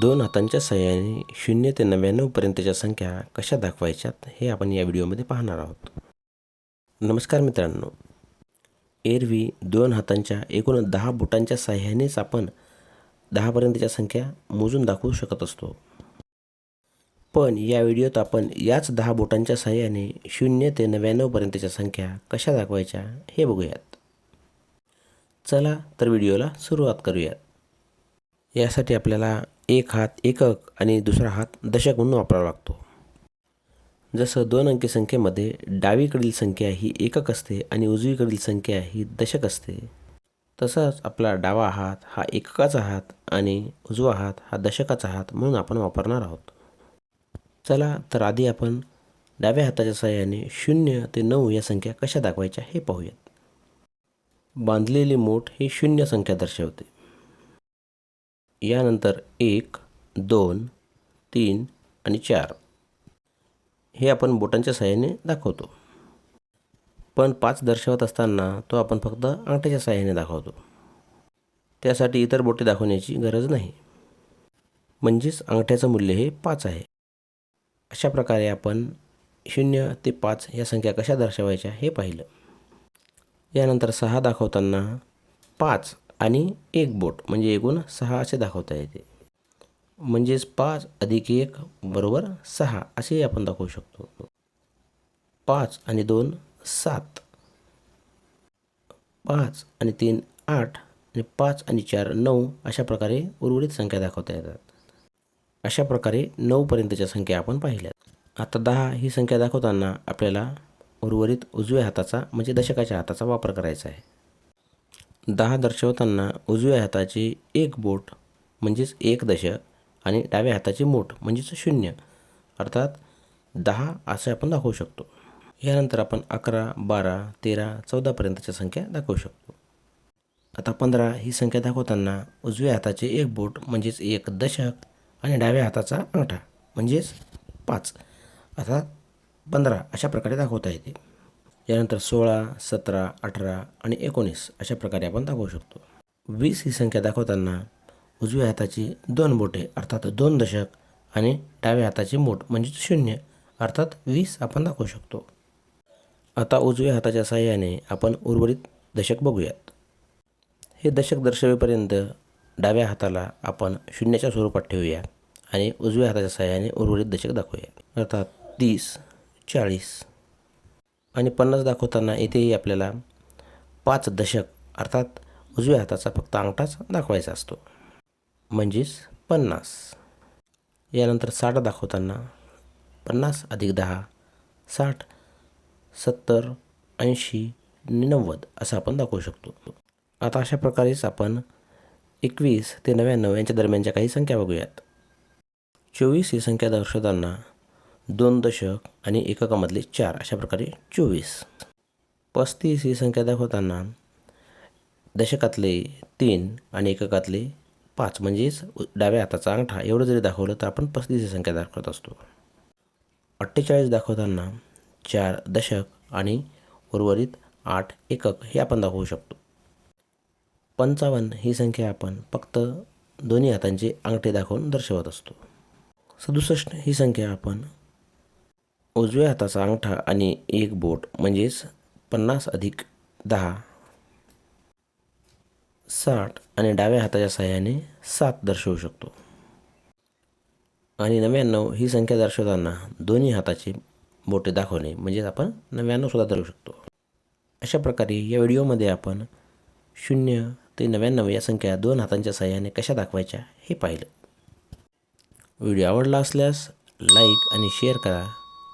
दोन हातांच्या सहाय्याने शून्य ते नव्याण्णवपर्यंतच्या संख्या कशा दाखवायच्यात हे आपण या व्हिडिओमध्ये पाहणार आहोत. नमस्कार मित्रांनो. एरवी दोन हातांच्या एकूण दहा बोटांच्या सहाय्यानेच आपण दहापर्यंतच्या संख्या मोजून दाखवू शकत असतो. पण या व्हिडिओत आपण याच दहा बोटांच्या सहाय्याने शून्य ते नव्याण्णवपर्यंतच्या संख्या कशा दाखवायच्या हे बघूयात. चला तर व्हिडिओला सुरुवात करूयात. यासाठी आपल्याला एक हात एकक आणि दुसरा हात दशक म्हणून वापरावा लागतो. जसं दोन अंकी संख्येमध्ये डावीकडील संख्या ही एकक असते आणि उजवीकडील संख्या ही दशक असते तसंच आपला डावा हात हा एककाचा हात आणि उजवा हात हा दशकाचा हात म्हणून आपण वापरणार आहोत. चला तर आधी आपण डाव्या हाताच्या सहाय्याने शून्य ते नऊ या संख्या कशा दाखवायच्या हे पाहूयात. बांधलेली मोठ ही शून्य संख्या दर्शवते. यानंतर एक दोन तीन आणि चार. हे आपण बोटांच्या सहाय्याने दाखवतो. पण पाच दर्शवत असताना तो आपण फक्त अंगठ्याच्या सहाय्याने दाखवतो. त्यासाठी इतर बोटे दाखवण्याची गरज नाही. म्हणजेच अंगठ्याचं मूल्य हे पाच आहे. अशा प्रकारे आपण शून्य ते पाच या संख्या कशा दर्शवायच्या हे पाहिलं. यानंतर सहा दाखवताना पाच आणि एक बोट म्हणजे एकूण सहा असे दाखवता येते. म्हणजेच पाच अधिक एक बरोबर सहा असेही आपण दाखवू शकतो. पाच आणि दोन सात. पाच आणि तीन आठ. आणि पाच आणि चार नऊ अशा प्रकारे उर्वरित संख्या दाखवता येतात. अशा प्रकारे नऊपर्यंतच्या संख्या आपण पाहिल्यात. आता दहा ही संख्या दाखवताना आपल्याला उर्वरित उजव्या हाताचा म्हणजे दशकाच्या हाताचा वापर करायचा आहे. दहा दर्शवताना उजव्या हाताची एक बोट म्हणजेच एक दश आणि डाव्या हाताची मूठ म्हणजेच शून्य. अर्थात दहा असे आपण दाखवू शकतो. यानंतर आपण अकरा बारा तेरा चौदापर्यंतच्या संख्या दाखवू शकतो. आता पंधरा ही संख्या दाखवताना उजव्या हाताचे एक बोट म्हणजेच एक दशक आणि डाव्या हाताचा अंगठा म्हणजेच पाच. अर्थात पंधरा अशा प्रकारे दाखवता येते. यानंतर सोळा सतरा अठरा आणि एकोणीस अशा प्रकारे आपण दाखवू शकतो. वीस ही संख्या दाखवताना उजव्या हाताची दोन बोटे अर्थात दोन दशक आणि डाव्या हाताची मूठ म्हणजे शून्य अर्थात वीस आपण दाखवू शकतो. आता उजव्या हाताच्या साहाय्याने आपण उर्वरित दशक बघूयात. हे दशक दर्शवेपर्यंत डाव्या हाताला आपण शून्याच्या स्वरूपात ठेवूया आणि उजव्या हाताच्या साहाय्याने उर्वरित दशक दाखवूया अर्थात तीस चाळीस आणि पन्नास दाखवताना येथेही आपल्याला पाच दशक अर्थात उजव्या हाताचा फक्त अंगठाच दाखवायचा असतो. म्हणजेच पन्नास. यानंतर साठ दाखवताना पन्नास अधिक दहा साठ सत्तर ऐंशी नव्वद असं आपण दाखवू शकतो. आता अशा प्रकारेच आपण एकवीस ते नव्याण्णव यांच्या दरम्यानच्या काही संख्या बघूयात. चोवीस ही संख्या दर्शवताना दोन दशक आणि एककामधले चार अशा प्रकारे चोवीस. पस्तीस ही संख्या दाखवताना दशकातले तीन आणि एककातले पाच म्हणजेच डाव्या हाताचा अंगठा एवढं जरी दाखवलं तर आपण पस्तीस ही संख्या दाखवत असतो. अठ्ठेचाळीस दाखवताना चार दशक आणि उर्वरित आठ एकक हे आपण दाखवू शकतो. पंचावन्न ही संख्या आपण फक्त दोन्ही हातांचे अंगठे दाखवून दर्शवत असतो. सदुसष्ट ही संख्या आपण उजव्या हाताचा अंगठा आणि एक बोट म्हणजेच पन्नास अधिक दहा साठ आणि डाव्या हाताच्या सहाय्याने सात दर्शवू शकतो. आणि नव्याण्णव ही संख्या दर्शवताना दोन्ही हाताचे बोटे दाखवणे म्हणजेच आपण नव्याण्णवसुद्धा धरू शकतो. अशा प्रकारे या व्हिडिओमध्ये आपण शून्य ते नव्याण्णव या संख्या दोन हातांच्या सहाय्याने कशा दाखवायच्या हे पाहिलं. व्हिडिओ आवडला असल्यास लाईक आणि शेअर करा.